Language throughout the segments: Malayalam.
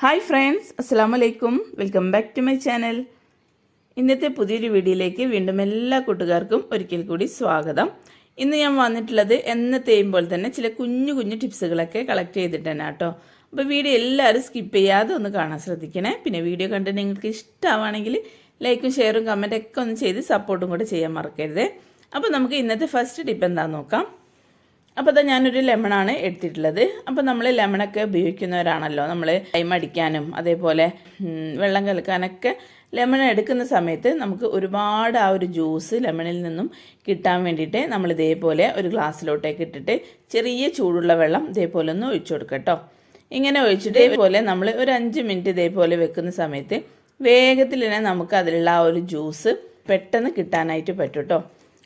ഹായ് ഫ്രണ്ട്സ് അസ്സാം വലൈക്കും welcome back to my channel. ഇന്നത്തെ പുതിയൊരു വീഡിയോയിലേക്ക് വീണ്ടും എല്ലാ കൂട്ടുകാർക്കും ഒരിക്കൽ കൂടി സ്വാഗതം. ഇന്ന് ഞാൻ വന്നിട്ടുള്ളത് എന്നത്തെയും പോലെ തന്നെ ചില കുഞ്ഞു കുഞ്ഞു ടിപ്സുകളൊക്കെ കളക്ട് ചെയ്തിട്ടാണ് കേട്ടോ. അപ്പോൾ വീഡിയോ എല്ലാവരും സ്കിപ്പ് ചെയ്യാതെ ഒന്ന് കാണാൻ ശ്രദ്ധിക്കണേ. പിന്നെ വീഡിയോ കണ്ട് നിങ്ങൾക്ക് ഇഷ്ടമാണെങ്കിൽ ലൈക്കും ഷെയറും കമന്റൊക്കെ ഒന്ന് ചെയ്ത് സപ്പോർട്ടും കൂടെ ചെയ്യാൻ മറക്കരുത്. അപ്പോൾ നമുക്ക് ഇന്നത്തെ ഫസ്റ്റ് ടിപ്പ് എന്താണെന്ന് നോക്കാം. അപ്പോൾ അതാ ഞാനൊരു ലെമണാണ് എടുത്തിട്ടുള്ളത്. അപ്പോൾ നമ്മൾ ലെമണൊക്കെ ഉപയോഗിക്കുന്നവരാണല്ലോ. നമ്മൾ ടൈം അടിക്കാനും അതേപോലെ വെള്ളം കലക്കാനൊക്കെ ലെമൺ എടുക്കുന്ന സമയത്ത് നമുക്ക് ഒരുപാട് ആ ഒരു ജ്യൂസ് ലെമണിൽ നിന്നും കിട്ടാൻ വേണ്ടിയിട്ട് നമ്മൾ ഇതേപോലെ ഒരു ഗ്ലാസ്സിലോട്ടേക്ക് ഇട്ടിട്ട് ചെറിയ ചൂടുള്ള വെള്ളം ഇതേപോലെ ഒന്ന് ഒഴിച്ചു കൊടുക്കട്ടോ കേട്ടോ ഇങ്ങനെ ഒഴിച്ചിട്ട് ഇതേപോലെ നമ്മൾ ഒരു അഞ്ച് മിനിറ്റ് ഇതേപോലെ വെക്കുന്ന സമയത്ത് വേഗത്തിൽ തന്നെ നമുക്ക് അതിലുള്ള ആ ഒരു ജ്യൂസ് പെട്ടെന്ന് കിട്ടാനായിട്ട് പറ്റും കേട്ടോ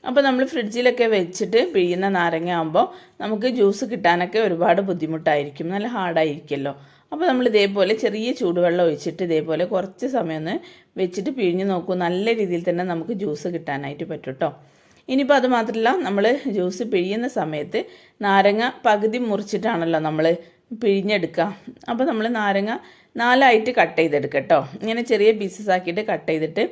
അപ്പോൾ നമ്മൾ ഫ്രിഡ്ജിലൊക്കെ വെച്ചിട്ട് പിഴിയുന്ന നാരങ്ങ ആകുമ്പോൾ നമുക്ക് ജ്യൂസ് കിട്ടാനൊക്കെ ഒരുപാട് ബുദ്ധിമുട്ടായിരിക്കും. നല്ല ഹാർഡായിരിക്കുമല്ലോ. അപ്പോൾ നമ്മൾ ഇതേപോലെ ചെറിയ ചൂടുവെള്ളം ഒഴിച്ചിട്ട് ഇതേപോലെ കുറച്ച് സമയം ഒന്ന് വെച്ചിട്ട് പിഴിഞ്ഞ് നോക്കൂ. നല്ല രീതിയിൽ തന്നെ നമുക്ക് ജ്യൂസ് കിട്ടാനായിട്ട് പറ്റും കേട്ടോ ഇനിയിപ്പോൾ അത് മാത്രമല്ല നമ്മൾ ജ്യൂസ് പിഴിയുന്ന സമയത്ത് നാരങ്ങ പകുതി മുറിച്ചിട്ടാണല്ലോ നമ്മൾ പിഴിഞ്ഞെടുക്കുക അപ്പോൾ നമ്മൾ നാരങ്ങ നാലായിട്ട് കട്ട് ചെയ്തെടുക്കുക കേട്ടോ ഇങ്ങനെ ചെറിയ പീസസ് ആക്കിയിട്ട് കട്ട് ചെയ്തിട്ട്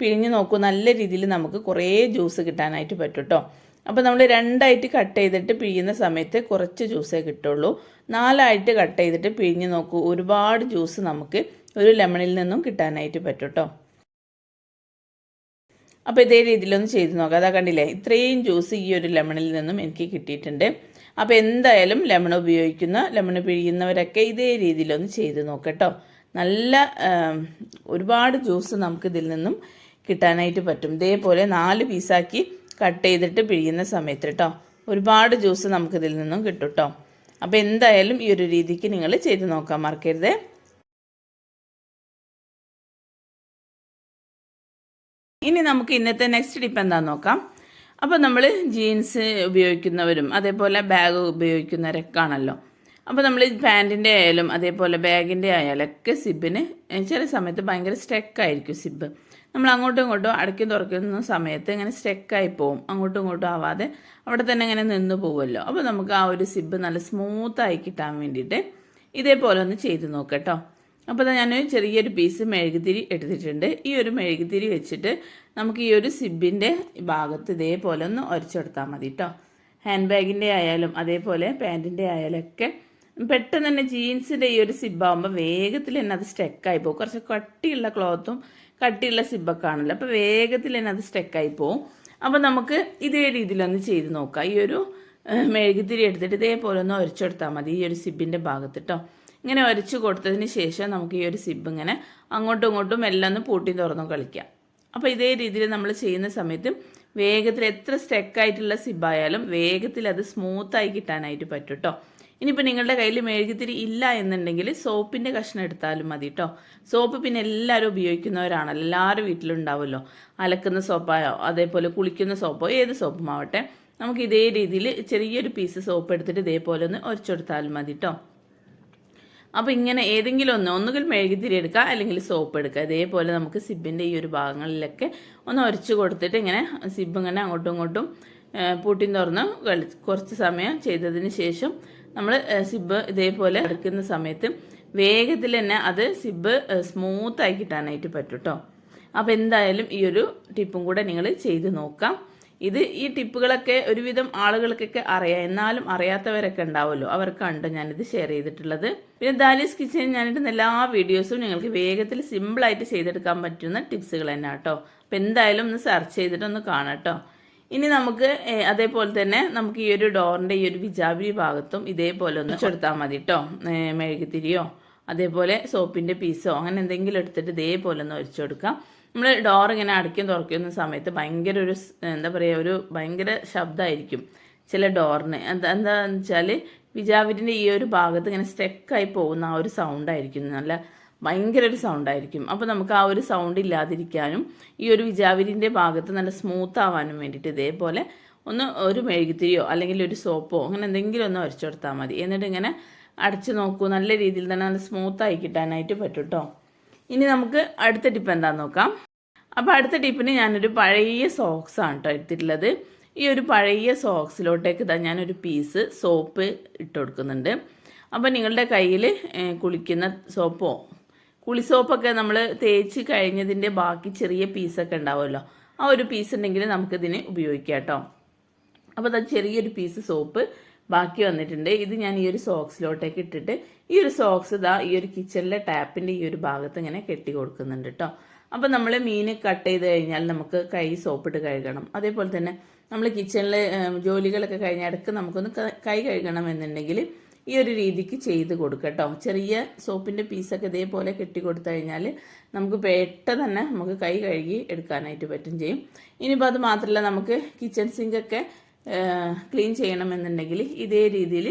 പിഴിഞ്ഞ് നോക്കൂ. നല്ല രീതിയിൽ നമുക്ക് കുറേ ജ്യൂസ് കിട്ടാനായിട്ട് പറ്റും കേട്ടോ അപ്പോൾ നമ്മൾ രണ്ടായിട്ട് കട്ട് ചെയ്തിട്ട് പിഴിയുന്ന സമയത്ത് കുറച്ച് ജ്യൂസേ കിട്ടുള്ളൂ. നാലായിട്ട് കട്ട് ചെയ്തിട്ട് പിഴിഞ്ഞ് നോക്കൂ. ഒരുപാട് ജ്യൂസ് നമുക്ക് ഒരു ലെമണിൽ നിന്നും കിട്ടാനായിട്ട് പറ്റും കേട്ടോ അപ്പോൾ ഇതേ രീതിയിലൊന്ന് ചെയ്ത് നോക്കാം. അതാ കണ്ടില്ലേ? ഇത്രയും ജ്യൂസ് ഈ ഒരു ലെമണിൽ നിന്നും എനിക്ക് കിട്ടിയിട്ടുണ്ട്. അപ്പോൾ എന്തായാലും ലെമൺ ഉപയോഗിക്കുന്ന ലെമൺ പിഴിയുന്നവരൊക്കെ ഇതേ രീതിയിലൊന്ന് ചെയ്ത് നോക്കട്ടോ നല്ല ഒരുപാട് ജ്യൂസ് നമുക്ക് ഇതിൽ നിന്നും കിട്ടാനായിട്ട് പറ്റും. ഇതേപോലെ നാല് പീസാക്കി കട്ട് ചെയ്തിട്ട് പിഴിയുന്ന സമയത്ത് കേട്ടോ ഒരുപാട് ജ്യൂസ് നമുക്കിതിൽ നിന്നും കിട്ടും കേട്ടോ അപ്പോൾ എന്തായാലും ഈ ഒരു രീതിക്ക് നിങ്ങൾ ചെയ്ത് നോക്കാൻ മറക്കരുത്. ഇനി നമുക്ക് ഇന്നത്തെ നെക്സ്റ്റ് ടിപ്പ് എന്താണെന്ന് നോക്കാം. അപ്പോൾ നമ്മൾ ജീൻസ് ഉപയോഗിക്കുന്നവരും അതേപോലെ ബാഗ് ഉപയോഗിക്കുന്നവരൊക്കെ ആണല്ലോ അപ്പോൾ നമ്മൾ പാന്റിന്റെ ആയാലും അതേപോലെ ബാഗിന്റെ ഒക്കെ സിബിന് ചില സമയത്ത് ഭയങ്കര സ്റ്റെക്കായിരിക്കും സിബ് നമ്മൾ അങ്ങോട്ടും ഇങ്ങോട്ടും അടയ്ക്കും തുറക്കുന്ന സമയത്ത് ഇങ്ങനെ സ്റ്റെക്കായി പോവും. അങ്ങോട്ടും ഇങ്ങോട്ടും ആവാതെ അവിടെ തന്നെ ഇങ്ങനെ നിന്ന് പോകുമല്ലോ അപ്പോൾ നമുക്ക് ആ ഒരു സിബ് നല്ല സ്മൂത്തായി കിട്ടാൻ വേണ്ടിയിട്ട് ഇതേപോലെ ഒന്ന് ചെയ്ത് നോക്കട്ടോ. അപ്പോൾ ഞാൻ ചെറിയൊരു പീസ് മെഴുകുതിരി എടുത്തിട്ടുണ്ട്. ഈ ഒരു മെഴുകുതിരി വെച്ചിട്ട് നമുക്ക് ഈ ഒരു സിബിന്റെ ഭാഗത്ത് ഇതേപോലെ ഒന്ന് ഉരച്ചെടുത്താൽ മതി കേട്ടോ ഹാൻഡ് ബാഗിന്റെ ആയാലും അതേപോലെ പാന്റിന്റെ ആയാലും ഒക്കെ പെട്ടെന്ന് തന്നെ ജീൻസിന്റെ ഈ ഒരു സിബാകുമ്പോൾ വേഗത്തിൽ തന്നെ അത് സ്റ്റെക്കായി പോകും. കുറച്ച് കട്ടിയുള്ള ക്ലോത്തും കട്ടിയുള്ള സിബൊക്കെ ആണല്ലോ. അപ്പോൾ വേഗത്തിൽ തന്നെ അത് സ്റ്റെക്കായി പോകും അപ്പോൾ നമുക്ക് ഇതേ രീതിയിലൊന്ന് ചെയ്ത് നോക്കാം. ഈ ഒരു മെഴുകുതിരി എടുത്തിട്ട് ഇതേപോലെ ഒന്ന് ഒരച്ചെടുത്താൽ മതി. ഈ ഒരു സിബിന്റെ ഭാഗത്ത് കേട്ടോ ഇങ്ങനെ ഒരച്ചു കൊടുത്തതിന് ശേഷം നമുക്ക് ഈ ഒരു സിബ് ഇങ്ങനെ അങ്ങോട്ടും ഇങ്ങോട്ടും എല്ലാം ഒന്ന് പൂട്ടി തുറന്നും കളിക്കാം. അപ്പോൾ ഇതേ രീതിയിൽ നമ്മൾ ചെയ്യുന്ന സമയത്ത് വേഗത്തിൽ എത്ര സ്റ്റെക്കായിട്ടുള്ള സിബായാലും വേഗത്തിൽ അത് സ്മൂത്തായി കിട്ടാനായിട്ട് പറ്റും കേട്ടോ ഇനിയിപ്പോൾ നിങ്ങളുടെ കയ്യിൽ മെഴുകുതിരി ഇല്ല എന്നുണ്ടെങ്കിൽ സോപ്പിന്റെ കഷ്ണം എടുത്താലും മതി കേട്ടോ സോപ്പ് പിന്നെ എല്ലാവരും ഉപയോഗിക്കുന്നവരാണ്. എല്ലാവരും വീട്ടിലുണ്ടാവുമല്ലോ. അലക്കുന്ന സോപ്പായോ അതേപോലെ കുളിക്കുന്ന സോപ്പോ ഏത് സോപ്പും ആവട്ടെ നമുക്ക് ഇതേ രീതിയിൽ ചെറിയൊരു പീസ് സോപ്പ് എടുത്തിട്ട് ഇതേപോലെ ഒന്ന് ഉരച്ചെടുത്താലും മതി കേട്ടോ അപ്പോൾ ഇങ്ങനെ ഏതെങ്കിലും ഒന്ന് ഒന്നുകിൽ മെഴുകുതിരി എടുക്കുക അല്ലെങ്കിൽ സോപ്പ് എടുക്കുക. ഇതേപോലെ നമുക്ക് സിബിന്റെ ഈ ഒരു ഭാഗങ്ങളിലൊക്കെ ഒന്ന് ഉരച്ച് കൊടുത്തിട്ട് ഇങ്ങനെ സിബ് ഇങ്ങനെ അങ്ങോട്ടും ഇങ്ങോട്ടും പൂട്ടിൻ തുറന്ന് കുറച്ച് സമയം ചെയ്തതിന് ശേഷം നമ്മൾ സിബ് ഇതേപോലെ എടുക്കുന്ന സമയത്ത് വേഗത്തിൽ തന്നെ അത് സിബ് സ്മൂത്ത് കിട്ടാനായിട്ട് പറ്റും കേട്ടോ അപ്പോൾ എന്തായാലും ഈ ഒരു ടിപ്പും കൂടെ നിങ്ങൾ ചെയ്ത് നോക്കാം. ഇത് ഈ ടിപ്പുകളൊക്കെ ഒരുവിധം ആളുകൾക്കൊക്കെ അറിയാം. എന്നാലും അറിയാത്തവരൊക്കെ ഉണ്ടാവുമല്ലോ. അവർക്കാണ് ഞാനിത് ഷെയർ ചെയ്തിട്ടുള്ളത്. പിന്നെ ദാലീസ് കിച്ചൻ ഞാനിടുന്ന എല്ലാ വീഡിയോസും നിങ്ങൾക്ക് വേഗത്തിൽ സിമ്പിളായിട്ട് ചെയ്തെടുക്കാൻ പറ്റുന്ന ടിപ്സുകൾ തന്നെ കേട്ടോ അപ്പോൾ എന്തായാലും ഒന്ന് സെർച്ച് ചെയ്തിട്ട് ഒന്ന് കാണാം കേട്ടോ ഇനി നമുക്ക് അതേപോലെ തന്നെ നമുക്ക് ഈ ഒരു ഡോറിന്റെ ഈ ഒരു വിജാബിരി ഭാഗത്തും ഇതേപോലെ ഒന്ന് ചെടുത്താൽ മതി കേട്ടോ മെഴുകുതിരിയോ അതേപോലെ സോപ്പിന്റെ പീസോ അങ്ങനെ എന്തെങ്കിലും എടുത്തിട്ട് ഇതേപോലെ ഒന്ന് ഒഴിച്ചു കൊടുക്കാം. നമ്മൾ ഡോർ ഇങ്ങനെ അടയ്ക്കും തുറക്കുന്ന സമയത്ത് ഭയങ്കര ഒരു എന്താ പറയുക ഒരു ഭയങ്കര ശബ്ദമായിരിക്കും ചില ഡോറിന്. എന്താ എന്താന്ന് വെച്ചാൽ വിജാവിരിന്റെ ഈ ഒരു ഭാഗത്ത് ഇങ്ങനെ സ്റ്റെക്കായി പോകുന്ന ആ ഒരു സൗണ്ടായിരിക്കും. നല്ല ഭയങ്കര ഒരു സൗണ്ടായിരിക്കും അപ്പോൾ നമുക്ക് ആ ഒരു സൗണ്ട് ഇല്ലാതിരിക്കാനും ഈ ഒരു വിജാവിരിന്റെ ഭാഗത്ത് നല്ല സ്മൂത്ത് ആവാനും വേണ്ടിയിട്ട് ഇതേപോലെ ഒന്ന് ഒരു മെഴുകുതിരിയോ അല്ലെങ്കിൽ ഒരു സോപ്പോ അങ്ങനെ എന്തെങ്കിലും ഒന്ന് ഉരച്ചു കൊടുത്താൽ മതി. എന്നിട്ട് ഇങ്ങനെ അടച്ചു നോക്കൂ. നല്ല രീതിയിൽ തന്നെ നല്ല സ്മൂത്തായി കിട്ടാനായിട്ട് പറ്റും കേട്ടോ ഇനി നമുക്ക് അടുത്ത ടിപ്പ് എന്താണെന്ന് നോക്കാം. അപ്പോൾ അടുത്ത ടിപ്പിന് ഞാനൊരു പഴയ സോക്സ് ആണ് കേട്ടോ എടുത്തിട്ടുള്ളത്. ഈ ഒരു പഴയ സോക്സിലോട്ടേക്ക് ഇതാ ഞാനൊരു പീസ് സോപ്പ് ഇട്ട് കൊടുക്കുന്നുണ്ട്. അപ്പോൾ നിങ്ങളുടെ കയ്യിൽ കുളിക്കുന്ന സോപ്പോ കുളി സോപ്പൊക്കെ നമ്മൾ തേച്ച് കഴിഞ്ഞതിന്റെ ബാക്കി ചെറിയ പീസൊക്കെ ഉണ്ടാവുമല്ലോ. ആ ഒരു പീസ് ഉണ്ടെങ്കിൽ നമുക്കിതിന് ഉപയോഗിക്കാം കേട്ടോ. അപ്പോൾ അത് ചെറിയൊരു പീസ് സോപ്പ് ബാക്കി വന്നിട്ടുണ്ട്. ഇത് ഞാൻ ഈ ഒരു സോക്സിലോട്ടേക്ക് ഇട്ടിട്ട് ഈ ഒരു സോക്സ് ഇതാ ഈ ഒരു കിച്ചണിലെ ടാപ്പിന്റെ ഈ ഒരു ഭാഗത്ത് ഇങ്ങനെ കെട്ടി കൊടുക്കുന്നുണ്ട് കേട്ടോ. അപ്പോൾ നമ്മൾ മീൻ കട്ട് ചെയ്ത് കഴിഞ്ഞാൽ നമുക്ക് കൈ സോപ്പിട്ട് കഴുകണം. അതേപോലെ തന്നെ നമ്മൾ കിച്ചണിൽ ജോലികളൊക്കെ കഴിഞ്ഞ ഇടയ്ക്ക് നമുക്കൊന്ന് കൈ കഴുകണം എന്നുണ്ടെങ്കിൽ ഈ ഒരു രീതിക്ക് ചെയ്ത് കൊടുക്കുക കേട്ടോ. ചെറിയ സോപ്പിന്റെ പീസൊക്കെ ഇതേപോലെ കെട്ടി കൊടുത്തു കഴിഞ്ഞാൽ നമുക്ക് പെട്ടെന്ന് തന്നെ നമുക്ക് കൈ കഴുകി എടുക്കാനായിട്ട് പറ്റും ചെയ്യും. ഇനിയിപ്പോൾ അത് മാത്രമല്ല നമുക്ക് കിച്ചൺ സിങ്കൊക്കെ ക്ലീൻ ചെയ്യണമെന്നുണ്ടെങ്കിൽ ഇതേ രീതിയിൽ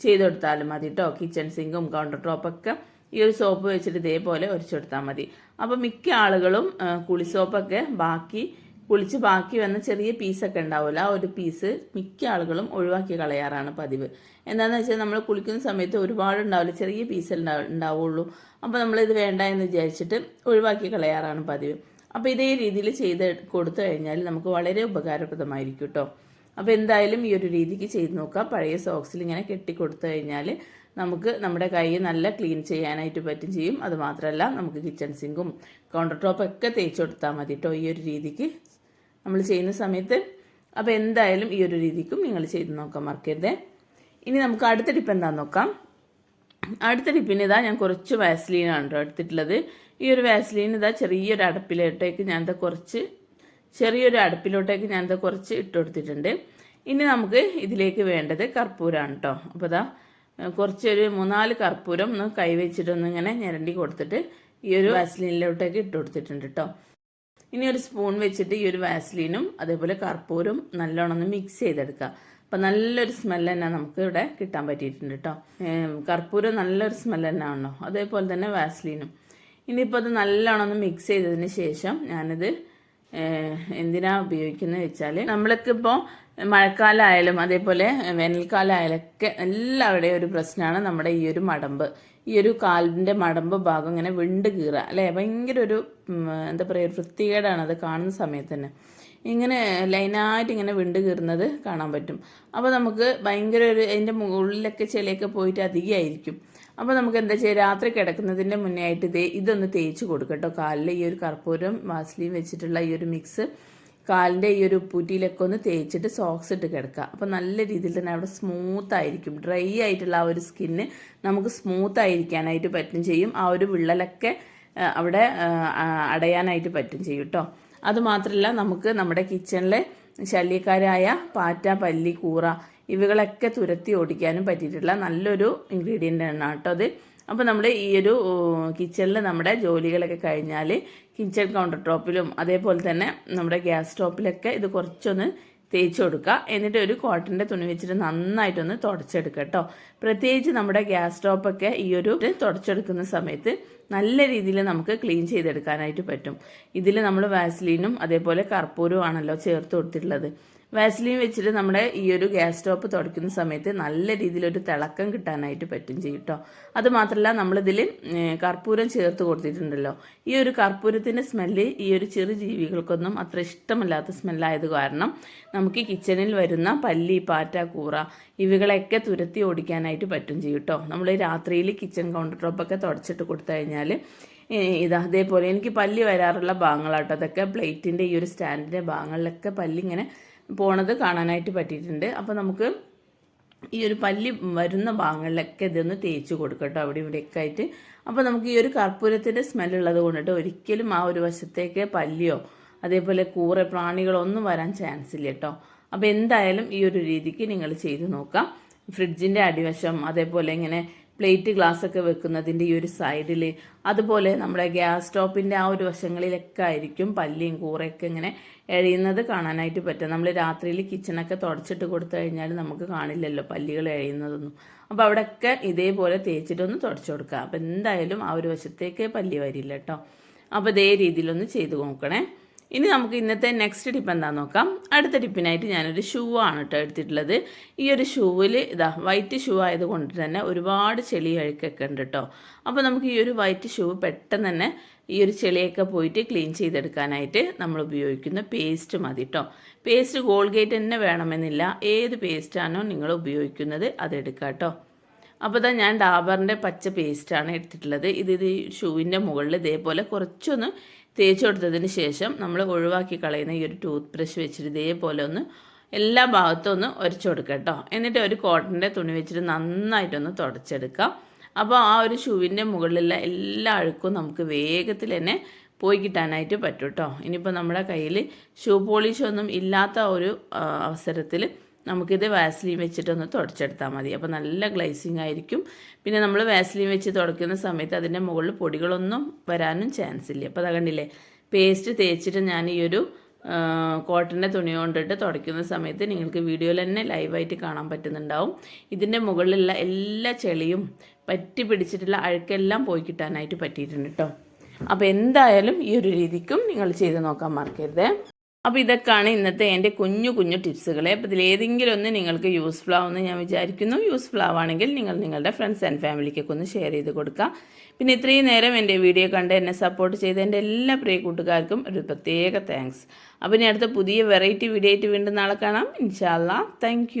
ചെയ്ത് കൊടുത്താലും മതി കേട്ടോ. കിച്ചൺ സിങ്കും കൗണ്ടർ ടോപ്പൊക്കെ ഈ ഒരു സോപ്പ് വെച്ചിട്ട് ഇതേപോലെ ഉരച്ചെടുത്താൽ മതി. അപ്പോൾ മിക്ക ആളുകളും കുളിസോപ്പൊക്കെ ബാക്കി കുളിച്ച് ബാക്കി വന്ന ചെറിയ പീസൊക്കെ ഉണ്ടാവില്ല ആ ഒരു പീസ് മിക്ക ആളുകളും ഒഴിവാക്കി കളയാറാണ് പതിവ്. എന്താണെന്ന് വെച്ചാൽ നമ്മൾ കുളിക്കുന്ന സമയത്ത് ഒരുപാട് ഉണ്ടാവില്ല. ചെറിയ പീസ് ഉണ്ടാ- ഉണ്ടാവുള്ളൂ. അപ്പോൾ നമ്മളിത് വേണ്ട എന്ന് വിചാരിച്ചിട്ട് ഒഴിവാക്കി കളയാറാണ് പതിവ്. അപ്പോൾ ഇതേ രീതിയിൽ ചെയ്ത് കൊടുത്തു കഴിഞ്ഞാൽ നമുക്ക് വളരെ ഉപകാരപ്രദമായിരിക്കും കേട്ടോ. അപ്പോൾ എന്തായാലും ഈ ഒരു രീതിക്ക് ചെയ്ത് നോക്കാം. പഴയ സോക്സിൽ ഇങ്ങനെ കെട്ടി കൊടുത്തു കഴിഞ്ഞാൽ നമുക്ക് നമ്മുടെ കൈ നല്ല ക്ലീൻ ചെയ്യാനായിട്ട് പറ്റും ചെയ്യും. അതുമാത്രമല്ല നമുക്ക് കിച്ചൺ സിങ്കും കൗണ്ടർ ടോപ്പൊക്കെ തേച്ച് കൊടുത്താൽ മതി കേട്ടോ ഈ ഒരു രീതിക്ക്. നമ്മൾ ചെയ്യുന്ന സമയത്ത്. അപ്പോൾ എന്തായാലും ഈ ഒരു രീതിക്കും നിങ്ങൾ ചെയ്ത് നോക്കാൻ മറക്കരുത്. ഇനി നമുക്ക് അടുത്ത ടിപ്പ് എന്താണെന്ന് നോക്കാം. അടുത്ത ടിപ്പിന് ഇതാ ഞാൻ കുറച്ച് വാസ്ലീനാണ് കേട്ടോ എടുത്തിട്ടുള്ളത്. ഈ ഒരു വാസ്ലീൻ ഇതാ ചെറിയൊരു അടപ്പിലോട്ടേക്ക് ഞാൻ ഇതാ കുറച്ച് ചെറിയൊരു അടുപ്പിലോട്ടേക്ക് ഇതാ കുറച്ച് ഇട്ട് കൊടുത്തിട്ടുണ്ട്. ഇനി നമുക്ക് ഇതിലേക്ക് വേണ്ടത് കർപ്പൂരമാണ് കേട്ടോ. അപ്പോൾ ഇതാ കുറച്ചൊരു മൂന്നാൽ കർപ്പൂരം ഒന്ന് കൈവച്ചിട്ടൊന്ന് ഇങ്ങനെ ഞരണ്ടി കൊടുത്തിട്ട് ഈ ഒരു വാസ്ലീനിലോട്ടേക്ക് ഇട്ട് കൊടുത്തിട്ടുണ്ട് കേട്ടോ. ഇനി ഒരു സ്പൂൺ വെച്ചിട്ട് ഈ ഒരു വാസ്ലീനും അതേപോലെ കർപ്പൂരും നല്ലോണം ഒന്ന് മിക്സ് ചെയ്തെടുക്കുക. അപ്പം നല്ലൊരു സ്മെല്ല് തന്നെ നമുക്ക് ഇവിടെ കിട്ടാൻ പറ്റിയിട്ടുണ്ട് കേട്ടോ കർപ്പൂരം നല്ലൊരു സ്മെല്ല് തന്നെ ആണല്ലോ. അതേപോലെ തന്നെ വാസ്ലീനും ഇനിയിപ്പോൾ അത് നല്ലോണം ഒന്ന് മിക്സ് ചെയ്തതിന് ശേഷം ഞാനിത് എന്തിനാ ഉപയോഗിക്കുന്നത് വെച്ചാൽ നമ്മൾക്ക് ഇപ്പോൾ മഴക്കാലമായാലും അതേപോലെ വേനൽക്കാലമായാലൊക്കെ എല്ലാവരുടെയും ഒരു പ്രശ്നമാണ് നമ്മുടെ ഈ ഒരു മടമ്പ്. ഈ ഒരു കാലിന്റെ മടമ്പ് ഭാഗം ഇങ്ങനെ വിണ്ട് കീറുക അല്ലേ? ഭയങ്കര ഒരു എന്താ പറയുക വൃത്തികേടാണ് അത് കാണുന്ന സമയത്ത് തന്നെ. ഇങ്ങനെ ലൈനായിട്ട് ഇങ്ങനെ വിണ്ട് കീറുന്നത് കാണാൻ പറ്റും. അപ്പോൾ നമുക്ക് ഭയങ്കര ഒരു അതിന്റെ മുകളിലൊക്കെ ചെളിയൊക്കെ പോയിട്ട് അധികമായിരിക്കും അപ്പോൾ നമുക്ക് എന്താ ചെയ്യുക രാത്രി കിടക്കുന്നതിന്റെ മുന്നേ ആയിട്ട് ഇതേ ഇതൊന്ന് തേച്ച് കൊടുക്കട്ടോ കാലിൽ ഈ ഒരു കർപ്പൂരം വാസ്ലിയും വെച്ചിട്ടുള്ള ഈ ഒരു മിക്സ്. കാലിന്റെ ഈ ഒരു പുറ്റിയിലൊക്കെ ഒന്ന് തേച്ചിട്ട് സോക്സ് ഇട്ട് കിടക്കുക. അപ്പോൾ നല്ല രീതിയിൽ തന്നെ അവിടെ സ്മൂത്ത് ആയിരിക്കും. ഡ്രൈ ആയിട്ടുള്ള ആ ഒരു സ്കിന്ന് നമുക്ക് സ്മൂത്ത് ആയിരിക്കാനായിട്ട് പറ്റും ചെയ്യും. ആ ഒരു വിള്ളലൊക്കെ അവിടെ അടയാനായിട്ട് പറ്റും ചെയ്യും കേട്ടോ അതുമാത്രമല്ല നമുക്ക് നമ്മുടെ കിച്ചണിലെ ശല്യക്കാരായ പാറ്റ പല്ലി കൂറ ഇവകളൊക്കെ തുരത്തി ഓടിക്കാനും പറ്റിയിട്ടുള്ള നല്ലൊരു ഇൻഗ്രീഡിയന്റ് ആണ് കേട്ടോ അത്. അപ്പോൾ നമ്മൾ ഈ ഒരു കിച്ചണിൽ നമ്മുടെ ജോലികളൊക്കെ കഴിഞ്ഞാൽ കിച്ചൺ കൗണ്ടർ ടോപ്പിലും അതേപോലെ തന്നെ നമ്മുടെ ഗ്യാസ് ടോപ്പിലൊക്കെ ഇത് കുറച്ചൊന്ന് തേച്ച് കൊടുക്കുക. എന്നിട്ട് ഒരു കോട്ടന്റെ തുണി വെച്ചിട്ട് നന്നായിട്ടൊന്ന് തുടച്ചെടുക്കുക കേട്ടോ പ്രത്യേകിച്ച് നമ്മുടെ ഗ്യാസ് സ്റ്റോപ്പൊക്കെ ഈ ഒരു തുടച്ചെടുക്കുന്ന സമയത്ത് നല്ല രീതിയിൽ നമുക്ക് ക്ലീൻ ചെയ്തെടുക്കാനായിട്ട് പറ്റും. ഇതിൽ നമ്മൾ വാസ്ലീനും അതേപോലെ കർപ്പൂരവും ആണല്ലോ ചേർത്ത് കൊടുത്തിട്ടുള്ളത്. വാസ്ലീൻ വെച്ചിട്ട് നമ്മുടെ ഈ ഒരു ഗ്യാസ് സ്റ്റോപ്പ് തുടയ്ക്കുന്ന സമയത്ത് നല്ല രീതിയിലൊരു തിളക്കം കിട്ടാനായിട്ട് പറ്റും ചെയ്യും കേട്ടോ അത് മാത്രമല്ല നമ്മളിതിൽ കർപ്പൂരം ചേർത്ത് കൊടുത്തിട്ടുണ്ടല്ലോ. ഈ ഒരു കർപ്പൂരത്തിന്റെ സ്മെല്ല് ഈ ഒരു ചെറു ജീവികൾക്കൊന്നും അത്ര ഇഷ്ടമല്ലാത്ത സ്മെല്ലായത് കാരണം നമുക്ക് കിച്ചണിൽ വരുന്ന പല്ലി പാറ്റ കൂറ ഇവകളെയൊക്കെ തുരത്തി ഓടിക്കാനായിട്ട് പറ്റും ചെയ്യും കേട്ടോ നമ്മൾ രാത്രിയിൽ കിച്ചൺ കൗണ്ടർ ടോപ്പൊക്കെ തുടച്ചിട്ട് കൊടുത്തു കഴിഞ്ഞാൽ ഇത് അതേപോലെ എനിക്ക് പല്ലി വരാറുള്ള ഭാഗങ്ങളാട്ടോ. അതൊക്കെ പ്ലേറ്റിന്റെ ഈ ഒരു സ്റ്റാൻഡിന്റെ ഭാഗങ്ങളിലൊക്കെ പല്ലി ഇങ്ങനെ പോണത് കാണാനായിട്ട് പറ്റിയിട്ടുണ്ട്. അപ്പോൾ നമുക്ക് ഈ ഒരു പല്ലി വരുന്ന ഭാഗങ്ങളിലൊക്കെ ഇതൊന്ന് തേച്ച് കൊടുക്കട്ടോ അവിടെ ഇവിടെയൊക്കെ ആയിട്ട്. അപ്പോൾ നമുക്ക് ഈ ഒരു കർപ്പൂരത്തിന്റെ സ്മെല്ലുള്ളത് കൊണ്ടിട്ട് ഒരിക്കലും ആ ഒരു വശത്തേക്ക് പല്ലിയോ അതേപോലെ കൂറ പ്രാണികളോ ഒന്നും വരാൻ ചാൻസ് ഇല്ല കേട്ടോ. അപ്പോൾ എന്തായാലും ഈ ഒരു രീതിക്ക് നിങ്ങൾ ചെയ്ത് നോക്കാം. ഫ്രിഡ്ജിന്റെ അടിവശം അതേപോലെ ഇങ്ങനെ പ്ലേറ്റ് ഗ്ലാസ് ഒക്കെ വെക്കുന്നതിന്റെ ഈ ഒരു സൈഡിൽ അതുപോലെ നമ്മുടെ ഗ്യാസ് സ്റ്റോപ്പിന്റെ ആ ഒരു വശങ്ങളിലൊക്കെ ആയിരിക്കും പല്ലിയും കൂറയൊക്കെ ഇങ്ങനെ എഴയുന്നത് കാണാനായിട്ട് പറ്റും നമ്മൾ രാത്രിയിൽ കിച്ചണൊക്കെ തുടച്ചിട്ട് കൊടുത്തു കഴിഞ്ഞാൽ നമുക്ക് കാണില്ലല്ലോ പല്ലികൾ എഴയുന്നതൊന്നും. അപ്പോൾ അവിടെയൊക്കെ ഇതേപോലെ തേച്ചിട്ടൊന്ന് തുടച്ചു കൊടുക്കുക. അപ്പോൾ എന്തായാലും ആ ഒരു വശത്തേക്ക് പല്ലി വരില്ല കേട്ടോ. അപ്പോൾ ഇതേ രീതിയിലൊന്ന് ചെയ്ത് നോക്കണേ. ഇനി നമുക്ക് ഇന്നത്തെ നെക്സ്റ്റ് ടിപ്പ് എന്താണെന്ന് നോക്കാം. അടുത്ത ടിപ്പിനായിട്ട് ഞാനൊരു ഷൂ ആണ് കേട്ടോ എടുത്തിട്ടുള്ളത്. ഈ ഒരു ഷൂവിൽ ഇതാ വൈറ്റ് ഷൂ ആയതുകൊണ്ട് തന്നെ ഒരുപാട് ചെളി അഴുക്കൊക്കെ ഉണ്ട് കേട്ടോ അപ്പോൾ നമുക്ക് ഈ ഒരു വൈറ്റ് ഷൂ പെട്ടെന്ന് തന്നെ ഈ ഒരു ചെളിയൊക്കെ പോയിട്ട് ക്ലീൻ ചെയ്തെടുക്കാനായിട്ട് നമ്മൾ ഉപയോഗിക്കുന്ന പേസ്റ്റ് മതി കേട്ടോ പേസ്റ്റ് ഗോൾഗേറ്റ് തന്നെ വേണമെന്നില്ല. ഏത് പേസ്റ്റാണോ നിങ്ങൾ ഉപയോഗിക്കുന്നത് അതെടുക്കാം കേട്ടോ അപ്പോൾ ഇതാ ഞാൻ ഡാബറിന്റെ പച്ച പേസ്റ്റാണ് എടുത്തിട്ടുള്ളത്. ഇത് ഇത് ഷൂവിന്റെ മുകളിൽ ഇതേപോലെ കുറച്ചൊന്ന് തേച്ച് കൊടുത്തതിന് ശേഷം നമ്മൾ ഒഴിവാക്കി കളയുന്ന ഈ ഒരു ടൂത്ത് ബ്രഷ് വെച്ചിട്ട് ഇതേപോലെ ഒന്ന് എല്ലാ ഭാഗത്തും ഒന്ന് ഉരച്ചു കൊടുക്കുക കേട്ടോ എന്നിട്ട് ഒരു കോട്ടന്റെ തുണി വെച്ചിട്ട് നന്നായിട്ടൊന്ന് തുടച്ചെടുക്കാം. അപ്പോൾ ആ ഒരു ഷൂവിന്റെ മുകളിലുള്ള എല്ലാ അഴുക്കും നമുക്ക് വേഗത്തിൽ തന്നെ പോയി കിട്ടാനായിട്ട് പറ്റും കേട്ടോ ഇനിയിപ്പോൾ നമ്മുടെ കയ്യിൽ ഷൂ പോളിഷ് ഒന്നും ഇല്ലാത്ത ഒരു അവസരത്തിൽ നമുക്കിത് വാസ്ലിൻ വെച്ചിട്ടൊന്ന് തുടച്ചെടുത്താൽ മതി. അപ്പോൾ നല്ല ഗ്ലൈസിങ് ആയിരിക്കും. പിന്നെ നമ്മൾ വാസ്ലിൻ വെച്ച് തുടയ്ക്കുന്ന സമയത്ത് അതിന്റെ മുകളിൽ പൊടികളൊന്നും വരാനും ചാൻസ് ഇല്ല. അപ്പോൾ അത് കണ്ടില്ലേ പേസ്റ്റ് തേച്ചിട്ട് ഞാൻ ഈ ഒരു കോട്ടന്റെ തുണി കൊണ്ടിട്ട് തുടയ്ക്കുന്ന സമയത്ത് നിങ്ങൾക്ക് വീഡിയോയിൽ തന്നെ ലൈവായിട്ട് കാണാൻ പറ്റുന്നുണ്ടാവും. ഇതിന്റെ മുകളിലുള്ള എല്ലാ ചെളിയും പറ്റി പിടിച്ചിട്ടുള്ള അഴുക്കെല്ലാം പോയി കിട്ടാനായിട്ട് പറ്റിയിട്ടുണ്ട് കേട്ടോ അപ്പോൾ എന്തായാലും ഈ ഒരു രീതിക്കും നിങ്ങൾ ചെയ്ത് നോക്കാൻ മറക്കരുത്. അപ്പോൾ ഇതൊക്കെയാണ് ഇന്നത്തെ എന്റെ കുഞ്ഞു കുഞ്ഞു ടിപ്സുകൾ അപ്പോൾ ഇതിലേതെങ്കിലും ഒന്ന് നിങ്ങൾക്ക് യൂസ്ഫുൾ ആവുമെന്ന് ഞാൻ വിചാരിക്കുന്നു. യൂസ്ഫുൾ ആവുകയാണെങ്കിൽ നിങ്ങൾ നിങ്ങളുടെ ഫ്രണ്ട്സ് ആൻഡ് ഫാമിലിക്കൊക്കെ ഒന്ന് ഷെയർ ചെയ്ത് കൊടുക്കുക. പിന്നെ ഇത്രയും നേരം എന്റെ വീഡിയോ കണ്ട് എന്നെ സപ്പോർട്ട് ചെയ്ത എന്റെ എല്ലാ പ്രിയ കൂട്ടുകാർക്കും ഒരു പ്രത്യേക താങ്ക്സ് അപ്പോൾ ഇനി അടുത്ത പുതിയ വെറൈറ്റി വീഡിയോ ആയിട്ട് വീണ്ടും നാളെ കാണാം. ഇൻഷാല്ല താങ്ക്